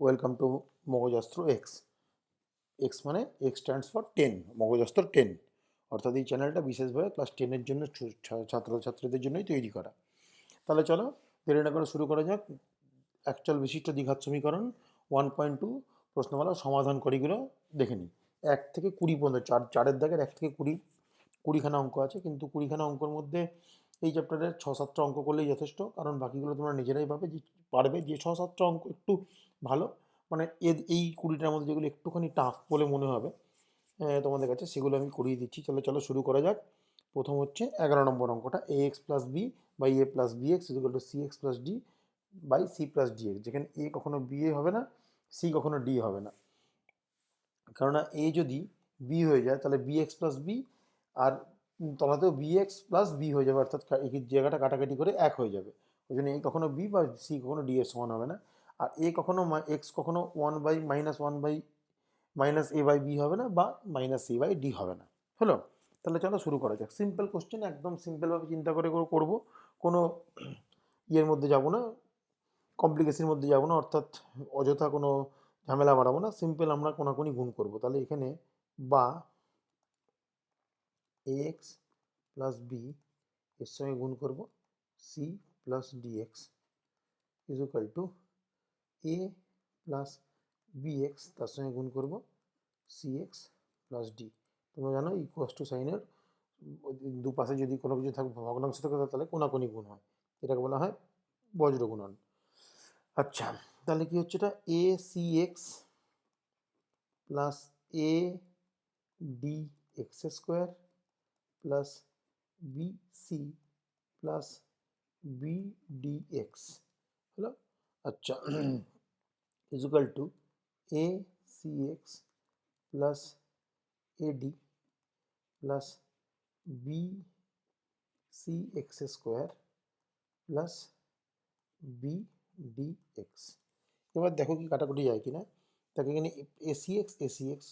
Welcome to Mogojastro X X মানে X stands for ten Mogojastro ten অর্থাৎ এই চ্যানেলটা বিশেষভাবে ক্লাস টেনের জন্য ছাত্রছাত্রীদের জন্যই তৈরি করা। তাহলে চলো দেরি না করে শুরু করা যাক। অ্যাকচুয়াল বিশিষ্ট দ্বিঘাত সমীকরণ ওয়ান পয়েন্ট টু প্রশ্নমালা সমাধান করিগুলো দেখে নিই। এক থেকে কুড়ি পর্যন্ত, চার, চারের দাগের এক থেকে কুড়ি, কুড়িখানা অঙ্ক আছে, কিন্তু কুড়িখানা অঙ্কর মধ্যে এই চ্যাপ্টারের ছ সাতটা অঙ্ক করলেই যথেষ্ট, কারণ বাকিগুলো তোমরা নিজেরাই পাবে যে, পারবে যে ছ সাতটা অঙ্ক একটু ভালো। মানে এই কুড়িটার মধ্যে যেগুলো একটুখানি টাফ বলে মনে হবে তোমাদের কাছে সেগুলো আমি করিয়ে দিচ্ছি। চলো চলো, শুরু করা যাক। প্রথম হচ্ছে এগারো নম্বর অঙ্কটা A X plus B by A plus B X equal to C X plus D by C plus D X যেখানে এ কখনো বি এ হবে না সি কখনো ডি হবে না। কেননা এ যদি বি হয়ে যায়, তাহলে বি এক্স প্লাস বি আর তলাতেও বি এক্স প্লাস বি হয়ে যাবে, অর্থাৎ এই জায়গাটা কাটাকাটি করে এক হয়ে যাবে। ওই জন্য এ কখনো বি বা সি কখনো ডি এর সমান হবে না। আর এ কখনো এক্স কখনো one by minus one by minus A by B হবে না বা মাইনাস সি বাই ডি হবে না। হলো? তাহলে চলো শুরু করা যাক। সিম্পল কোশ্চেন একদম সিম্পলভাবে চিন্তা করে করে করব। কোনো ইয়ের মধ্যে যাব না কমপ্লিকেশনের মধ্যে যাব না, অর্থাৎ অযথা কোনো ঝামেলা বাড়াবো না। সিম্পল আমরা কোনাকুনি গুণ করব। তাহলে এখানে বা এক্স প্লাস বি এর সঙ্গে গুণ করব। C plus D X is equal to A plus B X তার সঙ্গে গুণ করব সি এক্স প্লাস ডি তোমরা জানো ইকুয়াস টু সাইনের দুপাশে যদি কোনো কিছু থাকে ভগ্নাংশ থাকে তাহলে কোনাকুনি গুণ হয়। এটাকে বলা হয় বজ্র গুণন আচ্ছা তাহলে কি হচ্ছে এটা? A C X plus A D X square plus B C plus B D X হলো আচ্ছা equal to A C X plus A D plus B C X square plus B D X এবার দেখো কি কাটাকুটি যায় কিনা? তাকে এখানে এসি এক্স এসি এক্স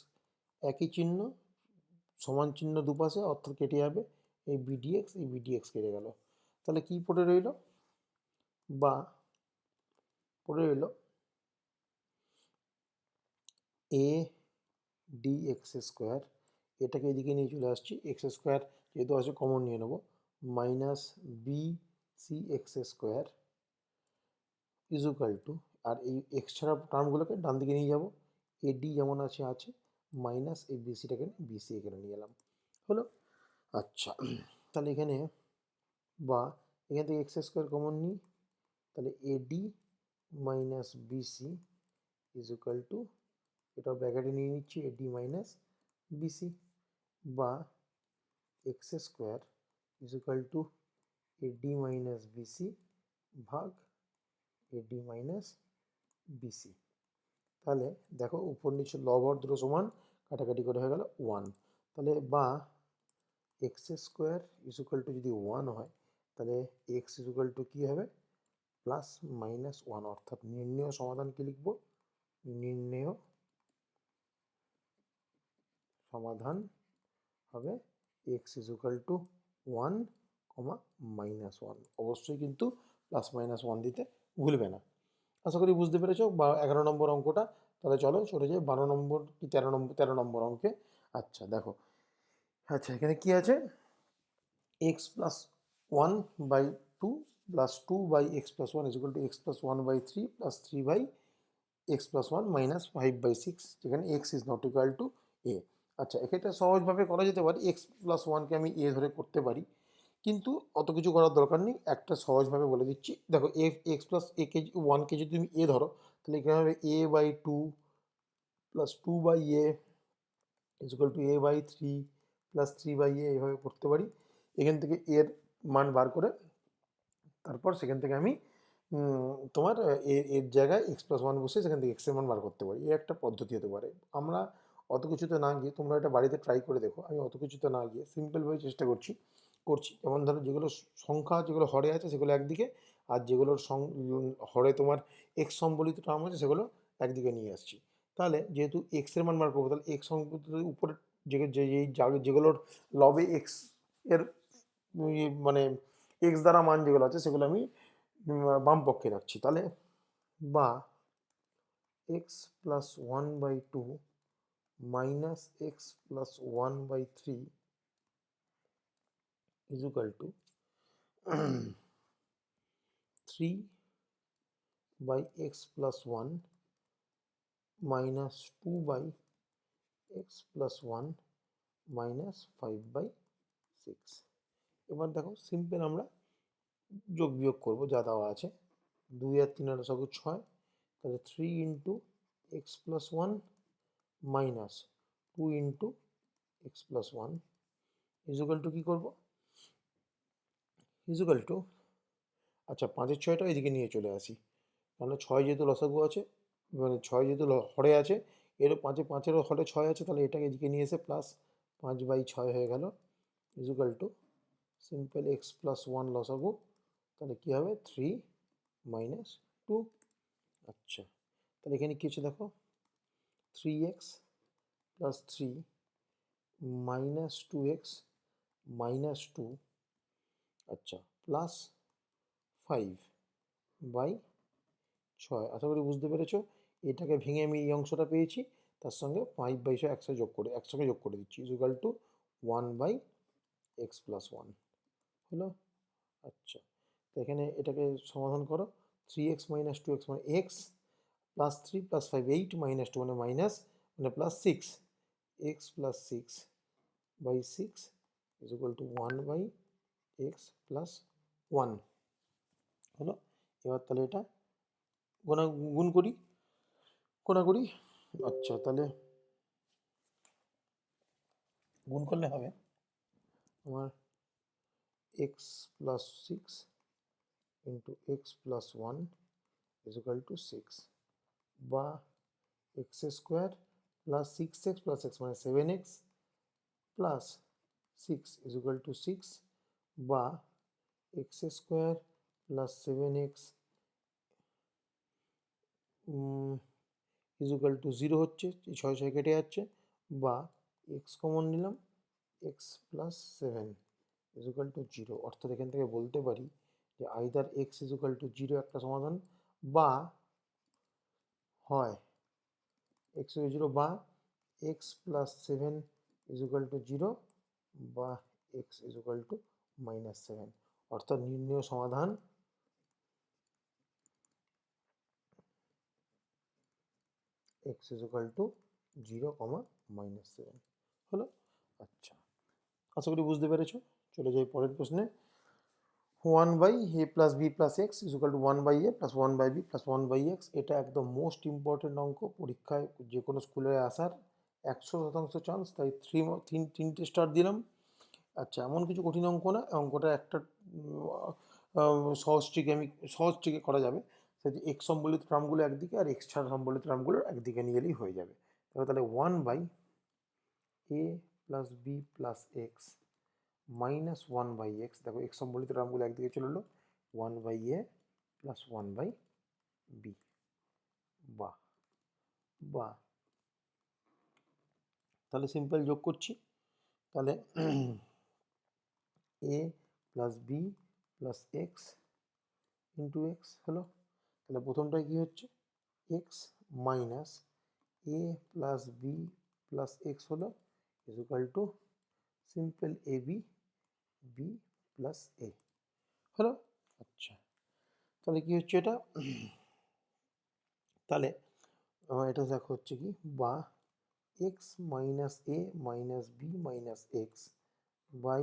একই চিহ্ন, সমান চিহ্ন দুপাশে অর্থাৎ কেটে যাবে। এই বিডিএক্স এই বিডিএক্স কেটে গেল। তাহলে কি পড়ে রইল? বা পড়ে রইল এ ডি এক্স স্কোয়ার এটাকে এদিকে নিয়ে চলে আসছি। এক্স স্কোয়ার যেহেতু আছে কমন নিয়ে নেব। Minus B C X square equal to আর এই এক্স ছাড়া টার্মগুলোকে ডান দিকে নিয়ে যাব। ডি যেমন আছে আছে। মাইনাস এই বিসিটাকে বিসি এখানে নিয়ে এলাম। হলো? আচ্ছা তাহলে এখানে বা এখান থেকে এক্স স্কোয়ার কমন নিই। তাহলে A D minus B C equal to এটা ব্র্যাকেটে নিয়ে নিচ্ছি A D minus B C বা X square equal to A D minus B C ভাগ এডি মাইনাস বিসি তাহলে দেখো উপর নিচে লবর দুটো সমান, কাটাকাটি করে হয়ে গেল ওয়ান তাহলে বা এক্স স্কোয়ার ইজুকাল টু যদি ওয়ান হয়, তাহলে এক্স ইজুকাল টু কী হবে? প্লাস মাইনাস ওয়ান অর্থাৎ নির্ণেয় সমাধান কি লিখব? নির্ণেয় সমাধান হবে X equal to one comma minus one অবশ্যই কিন্তু প্লাস মাইনাস ওয়ান দিতে ভুলবে না। আশা করি বুঝতে পেরেছ? বা এগারো নম্বর অঙ্কটা। তাহলে চলো চলে যাই। বারো নম্বর কি তেরো নম্বর তেরো নম্বর অঙ্কে? আচ্ছা দেখো। আচ্ছা এখানে কি আছে? X plus one by two plus two by X plus one is to X plus one by three plus three by X plus one minus five by six যেখানে X is not equal to A আচ্ছা এক্ষেত্রে সহজভাবে করা যেতে পারে x plus ওয়ানকে আমি এ ধরে করতে পারি, কিন্তু অত কিছু করার দরকার নেই, একটা সহজভাবে বলে দিচ্ছি। দেখো এ এক্স প্লাস এ কে ওয়ানকে যদি তুমি এ ধরো, তাহলে এখানে হবে A by two plus two by A equal to A by three plus three by A এইভাবে করতে পারি। এখান থেকে এর মান বার করে তারপর সেখান থেকে আমি তোমার এর এর জায়গায় এক্স প্লাস ওয়ান বসে সেখান থেকে এক্স এক্সের মান বার করতে পারি। এই একটা পদ্ধতি হতে পারে। আমরা অত কিছুতে না গিয়ে তোমরা এটা বাড়িতে ট্রাই করে দেখো। আমি অত কিছুতে না গিয়ে সিম্পলভাবে চেষ্টা করছি করছি। যেমন ধরো যেগুলো সংখ্যা, যেগুলো হরে আছে সেগুলো একদিকে, আর যেগুলোর সং হরে তোমার এক্স সম্বলিত টার্ম আছে সেগুলো একদিকে নিয়ে আসছি। তাহলে যেহেতু এক্স এক্সের মান বার করব, তাহলে এক্স সম্বলিত উপরে যে যেগুলোর লবে এক্সের মানে এক্স দ্বারা মান যেগুলো আছে সেগুলো আমি উম, বাম পক্ষে রাখছি তাহলে বা X plus one by two minus X plus one by three is equal to 3 by x plus 1 minus 2 by x plus 1 minus 5 by 6 এবার দেখো সিম্পল আমরা যোগ বিয়োগ করব, যা দেওয়া আছে। দুই আর তিন আর সঙ্গে ছয়, তাহলে three into X plus one minus two into X plus one equal to কী করব? ইজুকাল টু আচ্ছা পাঁচের ছয়টা এদিকে নিয়ে চলে আসি। কারণ ছয় যেহেতু লসাগু আছে মানে ছয় যেহেতু হরে আছে, এরও পাঁচে পাঁচেরও হরে ছয় আছে, তাহলে এটাকে এদিকে নিয়ে এসে প্লাস পাঁচ বাই ছয় হয়ে গেল equal to simple X plus one লসাগু তাহলে কী হবে? থ্রি মাইনাস টু আচ্ছা তাহলে এখানে কী হচ্ছে দেখো? Three X plus three minus two X minus two আচ্ছা প্লাস ফাইভ বাই ছয়। আশা করি বুঝতে পেরেছ? এটাকে ভেঙে আমি এই অংশটা পেয়েছি, তার সঙ্গে ফাইভ বাই ছয় একসাথে যোগ করে, একসঙ্গে যোগ করে দিচ্ছি। Equal to one by X plus one হলো আচ্ছা তো এখানে এটাকে সমাধান করো। Three X minus two X মানে X plus three plus five eight minus two মানে মাইনাস মানে plus six X plus six by six is equal to one by X plus one হলো? এবার তাহলে এটা গোনা গুণ করি। গোনা করি। আচ্ছা তাহলে গুণ করলে হবে। আমার X plus six into X plus one is equal to six বা X square plus six X plus X মানে seven X plus six is equal to six বা X square plus seven X equal to zero হচ্ছে, ছয় ছয় কেটে যাচ্ছে। বা x common নিলাম X plus seven equal to zero অর্থাৎ এখান থেকে বলতে পারি যে either X equal to zero একটা সমাধান বা হয় এক্স জিরো বা X plus seven equal to zero বা X equal to minus seven অর্থাৎ নির্ণয় সমাধান X equal to zero comma minus seven হলো? আচ্ছা। আশা করি বুঝতে পেরেছ? চলে যাই পরের প্রশ্নে। One by a plus b plus x equal to one by a plus one by b plus one by x এটা একদম মোস্ট ইম্পর্টেন্ট অঙ্ক পরীক্ষায় যে কোনো স্কুলে আসার। একশো শতাংশ চান্স তাই থ্রি তিন, তিনটে স্টার দিলাম। আচ্ছা এমন কিছু কঠিন অঙ্ক না অঙ্কটা একটা সহজ ট্রিকে আমি, সহজ ট্রিকে করা যাবে। সেটি এক্স সম্বলিত টার্মগুলো একদিকে আর এক্স ছাড়া সম্বলিত টার্মগুলো একদিকে নিয়ে এলেই হয়ে যাবে। তাহলে one by a plus b plus x minus one by x দেখো এক্স সম্বলিত টার্মগুলো একদিকে চলে এলো one by a plus one by b বা বা তাহলে সিম্পল যোগ করছি। তাহলে a plus b plus x into x হলো। তাহলে প্রথমটায় কী হচ্ছে? X minus a plus b plus x হলো। Is equal to simple a b b plus a হলো? আচ্ছা। তাহলে কি হচ্ছে এটা? তাহলে আমার এটা দেখো হচ্ছে কি? বা x minus a minus b minus x by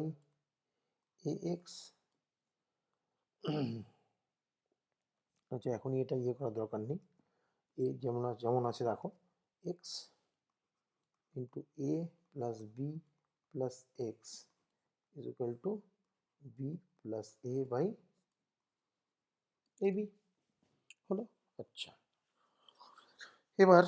a x আচ্ছা এখনই এটা ইয়ে করার দরকার নেই। এ যেমন আছে যেমন আছে রাখো x into a plus b plus x equal to b plus a by a b হলো? আচ্ছা। এবার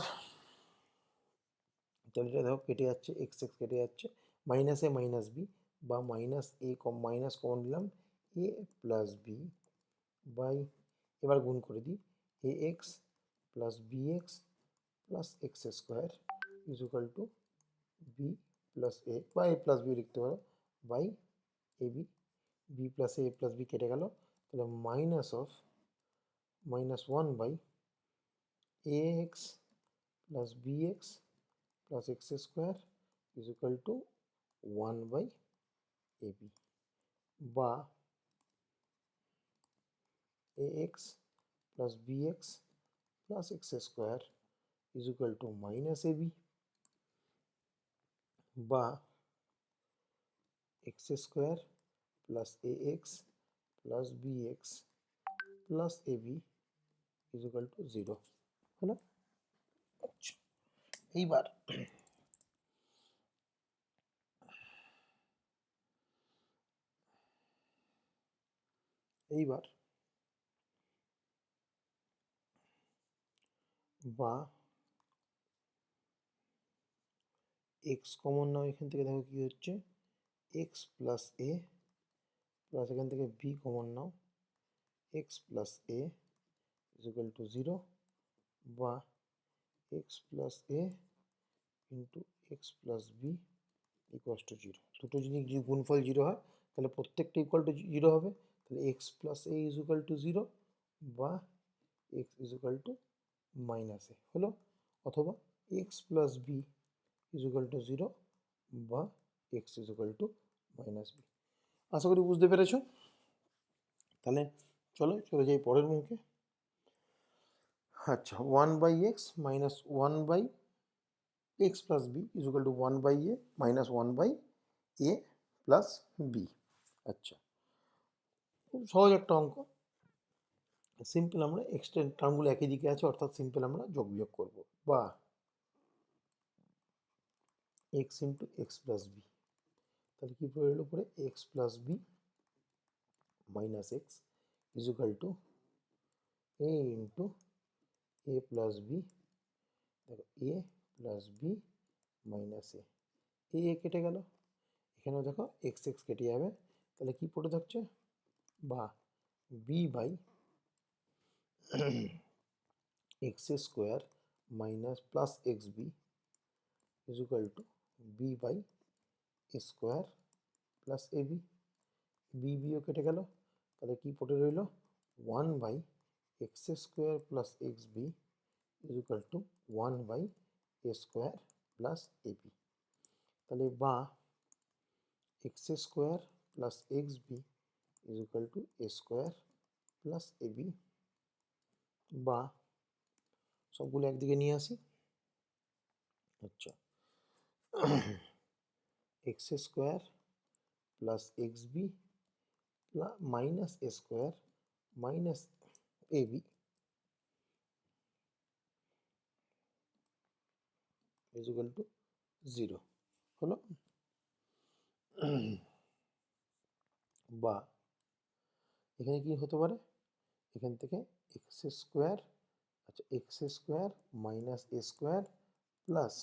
তাহলে এটা দেখো, কেটে যাচ্ছে এক্স এক্স কেটে যাচ্ছে। মাইনাস এ মাইনাস বি বা মাইনাস এ কম মাইনাস কমন দিলাম। এ প্লাস বি বাই এবার গুণ করে দিই। A x plus b x plus x square is equal to b plus a বা এ প্লাস বি লিখতে পারো। By a b b plus a plus b কেটে গেল তাহলে minus of minus one by a x plus b x plus x square is equal to one by a b বা a x plus b x plus x square is equal to minus a b বা x square plus a x plus b x plus a b is equal to zero হলো আচ্ছা এইবার এইবার বা x common নাও এখান থেকে দেখো কি হচ্ছে? এক্স প্লাস এ প্লাস এখান থেকে b common now x plus a is equal to zero বা x plus a into x plus b equals to zero দুটো জিনিস যদি গুণফল জিরো হয়, তাহলে প্রত্যেকটা ইকুয়াল টু জিরো হবে। তাহলে x plus a is equal to zero বা x is equal to minus a হলো? অথবা x plus b is equal to zero বা x is equal to minus b আশা করি বুঝতে পেরেছ? তাহলে চলো, চলে যাই পরের মুখে। আচ্ছা one by x minus one by x plus b is equal to one by a minus one by a plus b আচ্ছা খুব সহজ একটা অঙ্ক। সিম্পল আমরা এক্সটেন্ড টার্মগুলো একই দিকে আছে, অর্থাৎ সিম্পল আমরা যোগ বিয়োগ করব। বা x into x plus b তাহলে কী পড়ে এলো পরে x plus b minus x is equal to a into a plus b দেখো a plus b minus a a a কেটে গেল এখানেও দেখো এক্স এক্স কেটে যাবে তাহলে কি পড়ে থাকছে বা b by x square minus plus x b is equal to b by square plus a b b bio কেটে গেল, তাহলে কি পড়ে রইল? One by x square plus x b is equal to one by a square plus a b তাহলে বা x square plus x b is equal to a square plus a b বা সবগুলো একদিকে নিয়ে আসি। আচ্ছা। X square plus x b minus a square minus a b. Is equal to zero. হলো? বা এখানে কি হতে পারে? এখান থেকে এক্স স্কোয়ার আচ্ছা x square minus a square plus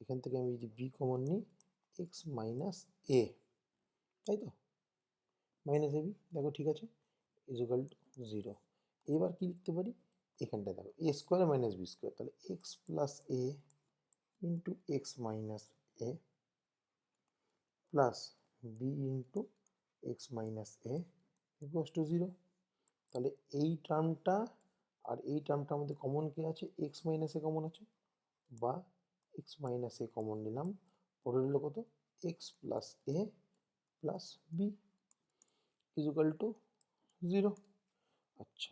এখান থেকে আমি যদি বি কমন নিই এক্স মাইনাস এ, তাই তো? মাইনাস এ বি, দেখো ঠিক আছে ইজুকাল টু জিরো এবার কি লিখতে পারি? এখানটায় দেখো, a square minus b square তাহলে x plus a into x minus a plus b into x minus a equals to zero তাহলে এই টার্মটা আর এই টার্মটার মধ্যে কমন কে আছে? এক্স মাইনাস এ কমন আছে, বা এক্স মাইনাস এ কমন নিলাম। পরে রইল কত? X plus a plus b equal to zero আচ্ছা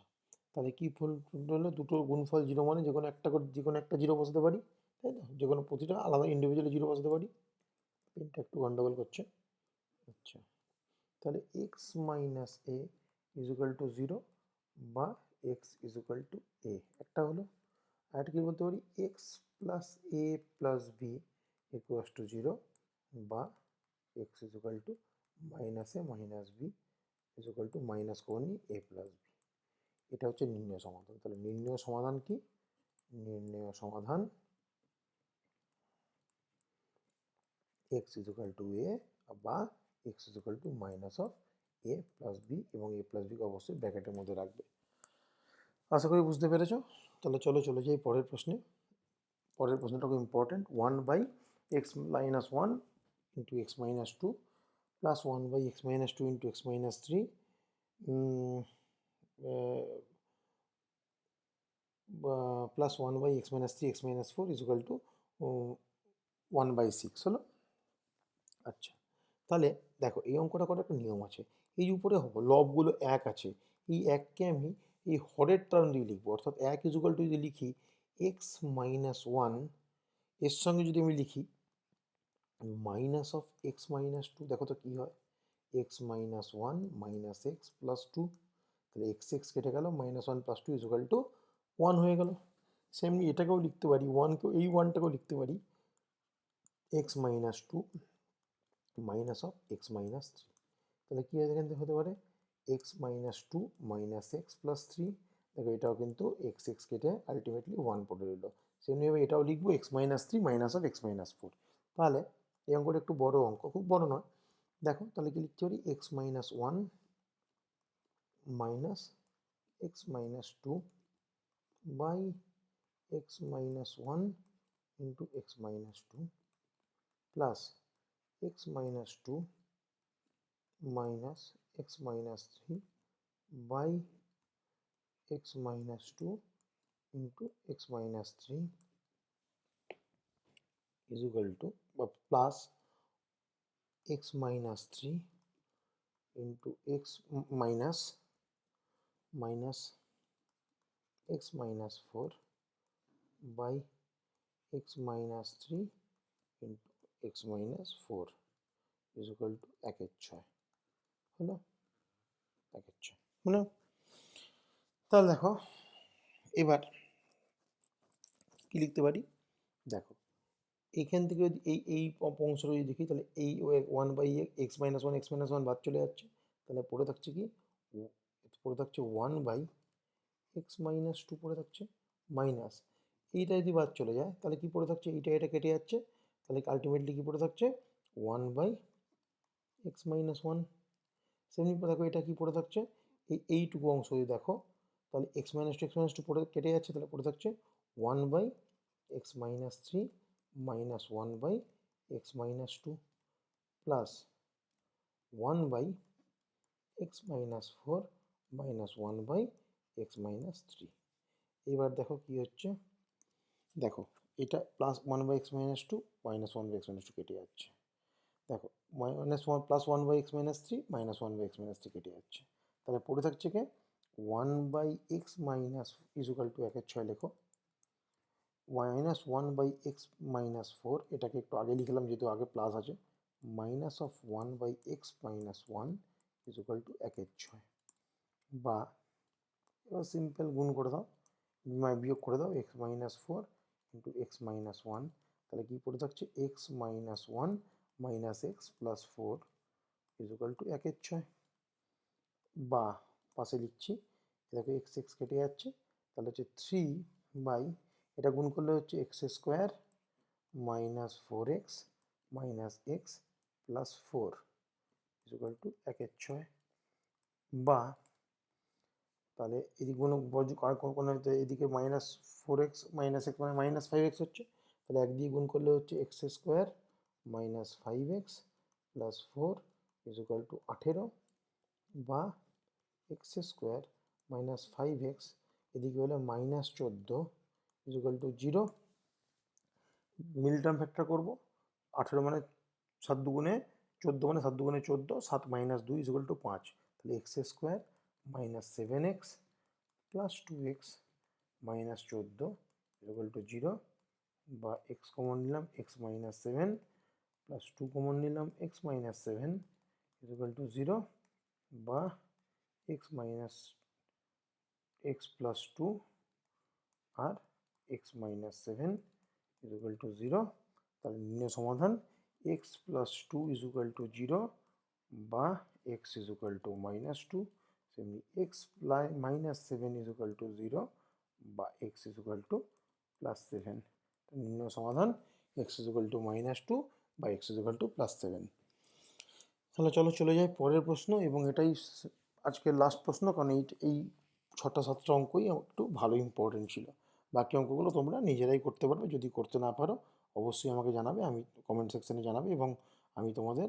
তাহলে কী ফল হলো? দুটো গুণফল জিরো মানে যে কোনো একটা করে যে কোনো একটা জিরো বসাতে পারি, তাই তো যে কোনো প্রতিটা আলাদা ইন্ডিভিজুয়ালি জিরো বসাতে পারি। পেনটা একটু গন্ডগোল করছে। আচ্ছা তাহলে x minus a equal to zero বা এক্স ইজুকাল টু এ একটা হলো, আর কি বলতে পারি? X plus a plus b equals to zero বা x equal to minus a minus b equal to minus করে নিই এ প্লাস বি এটা হচ্ছে নির্ণয় সমাধান। তাহলে নির্ণয় সমাধান কি? নির্ণয় সমাধান এক্স ইজুকাল টু এ বা x equal to minus of a plus b এবং এ প্লাস বিকে অবশ্যই ব্র্যাকেটের মধ্যে রাখবে। আশা করি বুঝতে পেরেছ। তাহলে চলো চলে যাই পরের প্রশ্নে। পরের প্রশ্নটা খুব important one by x minus one into x minus two plus one by x minus two into x minus three plus one by x minus three x minus four equal to one by six হলো? আচ্ছা তাহলে দেখো এই অঙ্কটা করার একটা নিয়ম আছে। এই উপরে লবগুলো এক আছে। এই এককে আমি এই হরের টার্ম দিয়ে লিখব। অর্থাৎ এক ইজুকাল টু যদি লিখি এক্স মাইনাস ওয়ানের সঙ্গে যদি আমি লিখি minus of x minus two দেখো তো কী হয়? X minus one minus x plus two তাহলে এক্স এক্স কেটে গেল minus one plus two equal to one হয়ে গেল। সেমনি এটাকেও লিখতে পারি ওয়ানকেও এই ওয়ানটাকেও লিখতে পারি। X minus two minus of x minus three তাহলে কী এখান থেকে হতে পারে? X minus two minus x plus three দেখো এটাও কিন্তু এক্স এক্স কেটে আলটিমেটলি ওয়ান পড়ে রইল। সেমনিভাবে এটাও লিখব x minus three minus of x minus four তাহলে এই অঙ্কটা একটু বড় অঙ্ক, খুব বড় নয়। দেখো, তাহলে কি লিখতে পারি? X minus one minus x minus two by x minus one into x minus two plus x minus two minus x minus 3 by x minus 2 into x minus 3 is equal to uh, plus x minus 3 into x m- minus minus x minus 4 by x minus 3 into x minus 4 is equal to একের ছয় হলো একের ছয় হলো তাহলে দেখো এবার কি লিখতে পারি দেখো এইখান থেকে যদি এই এই অংশটা যদি দেখি, তাহলে এই one by x minus one x minus one বাদ চলে যাচ্ছে। তাহলে পড়ে থাকছে কি? পড়ে থাকছে one by x minus two পড়ে থাকছে মাইনাস এইটা যদি বাদ চলে যায়, তাহলে কি পড়ে থাকছে? এইটা, এটা কেটে যাচ্ছে। তাহলে আলটিমেটলি কি পড়ে থাকছে? One by x minus one সেমনি দেখো এটা কি পড়ে থাকছে? এই, এইটুকু অংশ যদি দেখো, তাহলে x minus two x minus two পড়ে, কেটে যাচ্ছে। তাহলে পড়ে থাকছে one by x minus three minus one by x minus two plus one by x minus four minus one by x minus three এবার দেখো কি হচ্ছে? দেখো, এটা plus one by x minus two minus one by x minus two কেটে যাচ্ছে। দেখো minus one plus one by x minus three minus one by x minus three কেটে যাচ্ছে। তাহলে পড়ে থাকছে কে? One by x minus equal to একের ছয় লেখো। Minus one by x minus four এটাকে একটু আগে লিখলাম, যেহেতু আগে প্লাস আছে minus of one by x minus one equal to একের ছয়। বা এবার সিম্পল গুণ করে দাও বিয়োগ করে দাও x minus four into x minus one তাহলে কী পড়ে থাকছে? X minus one minus x plus four equal to একের ছয়। বা পাশে লিখছি, দেখো এক্স এক্স কেটে যাচ্ছে, তাহলে হচ্ছে থ্রি বাই এটা গুণ করলে হচ্ছে x square minus four x minus x plus four equal to একের ছয়। বা তাহলে এদিকে কোনো কোনো এদিকে minus four x minus x মানে মাইনাস ফাইভ এক্স হচ্ছে, তাহলে এক দিয়ে গুণ করলে হচ্ছে x square minus five x plus four equal to আঠেরো। বা x square minus five x এদিকে হলে মাইনাস চোদ্দ। ইজুকাল টু জিরো মিল টার্ম ফ্যাক্টর করব, আঠেরো মানে সাত দুগুণে চোদ্দ মানে সাত দুগুণে চোদ্দ, সাত মাইনাস দুই ইজুকাল টু পাঁচ, তাহলে x square minus seven x plus two x minus চোদ্দ ইজুকাল টু জিরো বা এক্স কমন নিলাম x minus seven plus two common নিলাম x minus seven equal to zero বা x minus x plus two R x minus seven equal to zero তাহলে নির্ণয় সমাধান x plus two equal to zero বা x equal to minus two সেমনি x minus seven equal to zero বা x equal to plus seven নির্ণয় সমাধান x equal to minus two বা x equal to plus seven তাহলে চলো চলে যাই পরের প্রশ্ন এবং এটাই আজকের লাস্ট প্রশ্ন, কারণ এই এই ছটা সাতটা অঙ্কই একটু ভালো ইম্পর্টেন্ট ছিল। বাকি অঙ্কগুলো তোমরা নিজেরাই করতে পারবে, যদি করতে না পারো অবশ্যই আমাকে জানাবে, আমি কমেন্ট সেকশনে জানাবে এবং আমি তোমাদের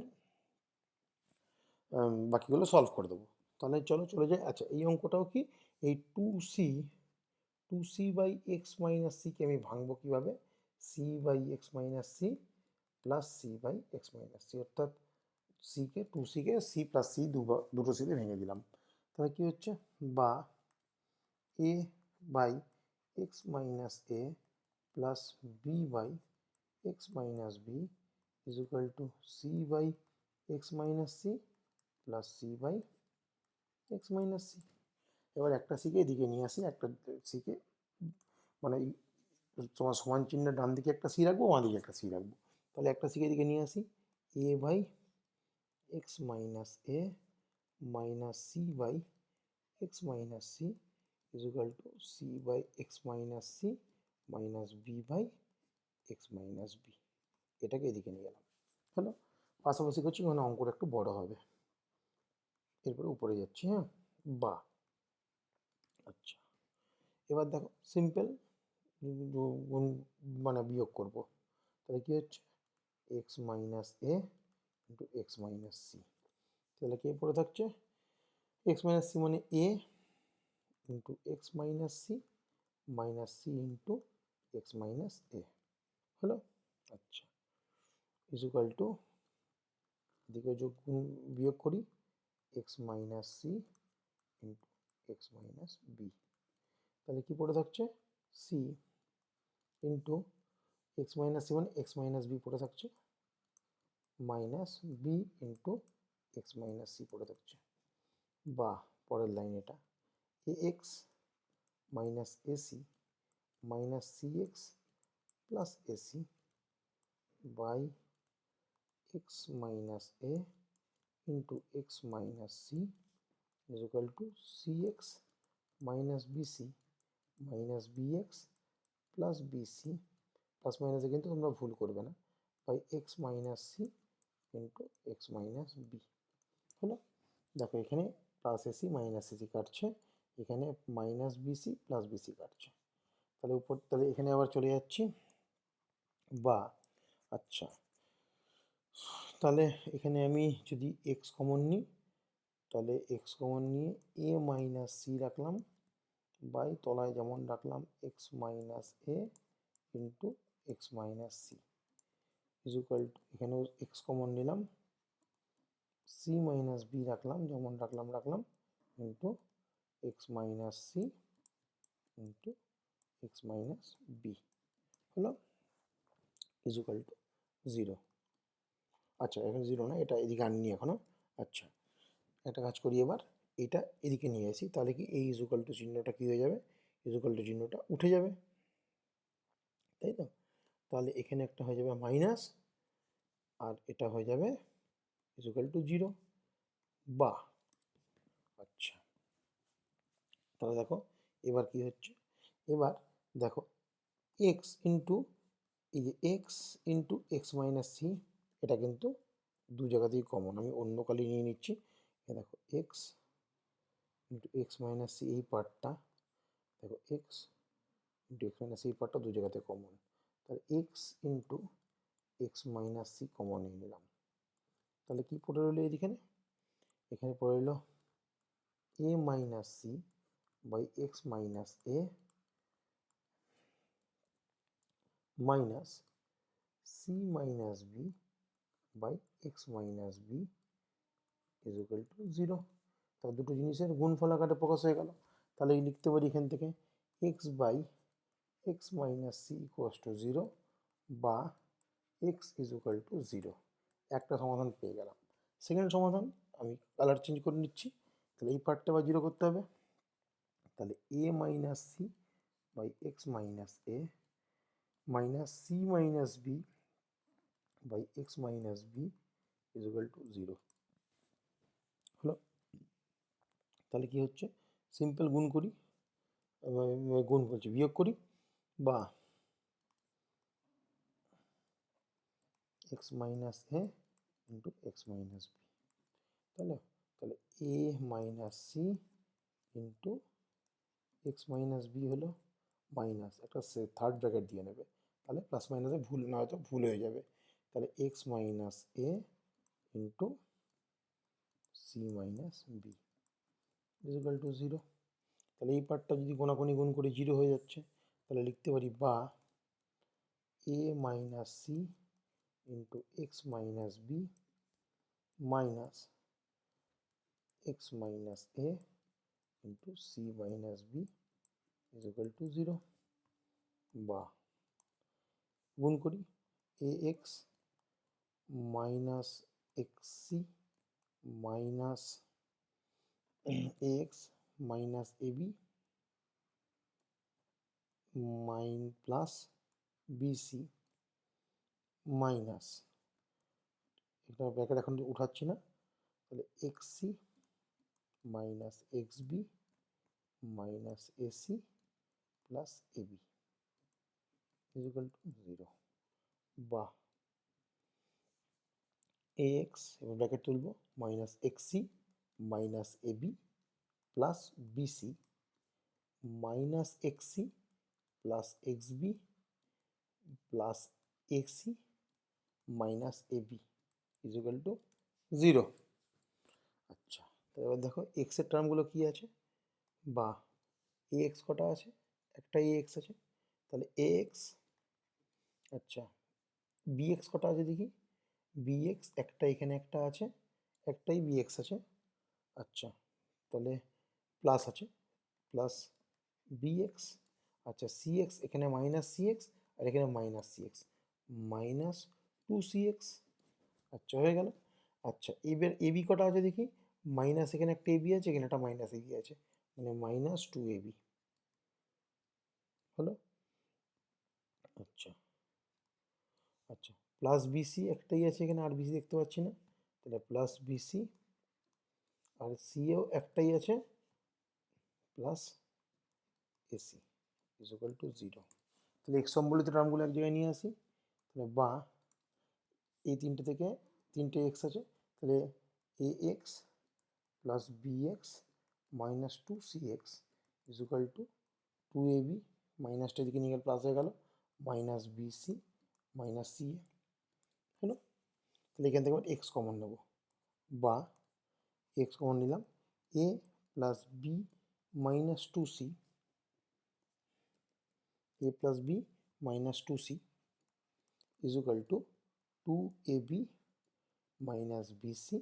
বাকিগুলো সলভ করে দেবো। তাহলে চলো চলে যাই। আচ্ছা এই অঙ্কটাও কি? এই two C two C by X minus সিকে আমি ভাঙবো কীভাবে? C by X minus C plus C by X minus C অর্থাৎ সিকে টু সিকে সি প্লাস সি দুটো সিতে ভেঙে দিলাম। তাহলে কী হচ্ছে? বা a by x minus a plus b by x minus b is equal to c by x minus c plus c by x minus c এবার একটা সিকে এদিকে নিয়ে আসি একটা সিকে মানে এই তোমার সমান চিহ্ন ডান দিকে একটা সি রাখব, বাঁ দিকে একটা সি রাখব। তাহলে একটা সিকে এদিকে নিয়ে আসি। A by x minus a minus c by x minus c is equal to c by x minus c minus b by x minus b. এটাকে এদিকে নিয়ে গেলাম। হলো? পাশাপাশি করছি মানে অঙ্কটা একটু বড় হবে। এরপরে উপরে যাচ্ছি হ্যাঁ? বা। আচ্ছা। এবার দেখো সিম্পল মানে বিয়োগ করব। তাহলে কি হচ্ছে? X minus a into x minus c তাহলে কে পড়ে থাকছে? এক্স মাইনাস সি মানে a into x minus c minus c into x minus a হলো আচ্ছা ইজুকাল টু এদিকে যোগ বিয়োগ করি x minus c into x minus b তাহলে কী পড়ে থাকছে? C into x minus c মানে এক্স মাইনাস বি পড়ে থাকছে minus b into x minus c পড়ে থাকছে। বা পরের লাইন এটা। Minus a c minus c x plus a c by x minus a into x minus c is equal to cx minus bc minus bx plus bc. Plus মাইনাসে কিন্তু তোমরা ভুল করবে না। By x minus c into x minus b হলো? দেখো এখানে plus a c minus a c কাটছে। এখানে মাইনাস বিসি প্লাস বিসি কাটছে। তাহলে উপর, তাহলে এখানে আবার চলে যাচ্ছি। বা আচ্ছা। তাহলে এখানে আমি যদি এক্স কমন নিই, তাহলে এক্স কমন নিয়ে এ মাইনাস সি রাখলাম। বাই, তলায় যেমন রাখলাম x minus a into x minus c is equal to এখানেও এক্স কমন নিলাম। সি মাইনাস বি রাখলাম, যেমন রাখলাম রাখলাম into x minus c into x minus b হলো ইজ ইকুয়াল টু জিরো আচ্ছা এখানে জিরো না, এটা এদিকে আনিনি এখনও। আচ্ছা একটা কাজ করি এবার। এটা এদিকে নিয়ে আসি, তাহলে কি এই ইজুকাল টু চিহ্নটা কী হয়ে যাবে? ইজুকাল টু চিহ্নটা উঠে যাবে। তাই তো? তাহলে এখানে একটা হয়ে যাবে মাইনাস আর এটা হয়ে যাবে ইজুকাল টু জিরো বা আচ্ছা তাহলে দেখো, এবার কি হচ্ছে? এবার দেখো এক্স ইন্টু এই যে x into x minus c এটা কিন্তু দু জায়গাতেই কমন আমি অন্য কালি নিয়ে নিচ্ছি। দেখো x into x minus c এই পার্টটা, দেখো এক্স ইন্টু এক্স মাইনাস এই পার্টটা দু জায়গাতে কমন তাহলে x into x minus c common নিয়ে নিলাম। তাহলে কি পড়ে রইল এখানে এখানে পড়ে রইল a minus c by x minus a minus c minus b by x minus b is equal to zero তাহলে দুটো জিনিসের গুণফল আকারে প্রকাশ হয়ে গেল। তাহলে এই লিখতে পারি এখান থেকে x by x minus c equals to zero বা x is equal to zero একটা সমাধান পেয়ে গেলাম। সেকেন্ড সমাধান, আমি কালার চেঞ্জ করে নিচ্ছি। তাহলে এই পার্টটা আবার জিরো করতে হবে। তাহলে a minus c by x minus a minus c minus b by x minus b is to zero হলো? তাহলে কি হচ্ছে? সিম্পল গুণ করি গুণ বলছি, বিয়োগ করি বা x minus a into x minus b তাহলে তাহলে a minus c into x minus b হলো মাইনাস একটা থার্ড ব্র্যাকেট দিয়ে নেবে। তাহলে প্লাস মাইনাসে ভুল না হয়তো ভুল হয়ে যাবে। তাহলে x minus a into c minus b is equal to zero তাহলে এই পার্টটা যদি কোনাকুনি গুণ করে জিরো হয়ে যাচ্ছে, তাহলে লিখতে পারি বা a minus c into x minus b minus x minus a into c minus b is equal to zero বা গুণ করি a x minus x c minus x minus a b minus plus b c minus এটা bracket এখন উঠাচ্ছি না, তাহলে x c minus x b minus a c plus a b is equal to zero বা a x এবার bracket তুলব minus x minus a b plus b c minus x plus x b plus x minus a b is equal to zero আচ্ছা। তো এবার দেখো এক্সের টার্মগুলো কী আছে? বা এ এক্স কটা আছে? একটা এ এক্স আছে। তাহলে এ এক্স আচ্ছা বি এক্স কটা আছে দেখি? বি এক্স একটা এখানে একটা আছে, একটাই বি এক্স আছে। আচ্ছা তাহলে প্লাস আছে। প্লাস বি এক্স আচ্ছা সি এক্স এখানে মাইনাস সি এক্স আর এখানে minus c x minus two c x আচ্ছা হয়ে গেল। আচ্ছা এবার এবি কটা আছে দেখি? মাইনাস এখানে একটা এবি আছে, এখানে একটা মাইনাস এবি আছে। মানে মাইনাস টু এবি হলো? আচ্ছা। আচ্ছা প্লাস বিসি একটাই আছে এখানে, আর বিসি দেখতে পাচ্ছি না। তাহলে প্লাস বিসি আর সিও একটাই আছে plus a c is equal to zero তাহলে এক্স সম্বলিত টার্মগুলো এক জায়গায় নিয়ে আসি। তাহলে বা, এই তিনটে থেকে তিনটে এক্স আছে। তাহলে a x plus b x minus two c x is equal to two a b মাইনাসটা এদিকে নিয়ে গেলে প্লাস হয়ে গেল minus b c minus c a হলো তাহলে এখান থেকে এক্স কমন নেব বা এক্স কমন নিলাম a plus b minus two c a plus b minus two c is equal to two a b minus b c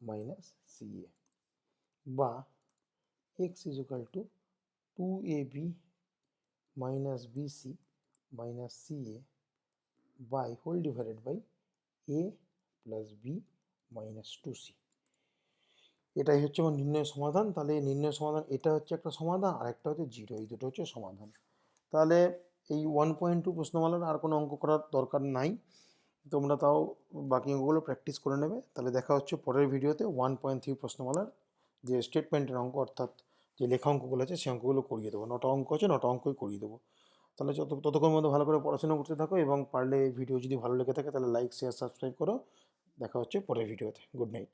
minus c a বা x is equal to two a b minus b c minus c a by whole divided by a plus b minus two c এটাই হচ্ছে আমার নির্ণয় সমাধান। তাহলে নির্ণয় সমাধান, এটা হচ্ছে একটা সমাধান, আর একটা হচ্ছে জিরো এই দুটো হচ্ছে সমাধান। তাহলে এই ওয়ান পয়েন্ট টু প্রশ্নমালার আর কোনো অঙ্ক করার দরকার নাই। তোমরা তাও বাকি অঙ্কগুলো প্র্যাকটিস করে নেবে। তাহলে দেখা হচ্ছে পরের ভিডিওতে ওয়ান পয়েন্ট থ্রি প্রশ্নমালার যে স্টেটমেন্টের অঙ্ক অর্থাৎ যে লেখা অঙ্কগুলো আছে, সেই অঙ্কগুলো করিয়ে দেবো। নটা অঙ্ক আছে, নটা অঙ্কই করিয়ে দেবো। তাহলে যত ততক্ষণ মধ্যে ভালো করে পড়াশোনা করতে থাকো এবং পারলে ভিডিও যদি ভালো লেগে থাকে, তাহলে লাইক শেয়ার সাবস্ক্রাইব করো। দেখা হচ্ছে পরের ভিডিওতে গুড নাইট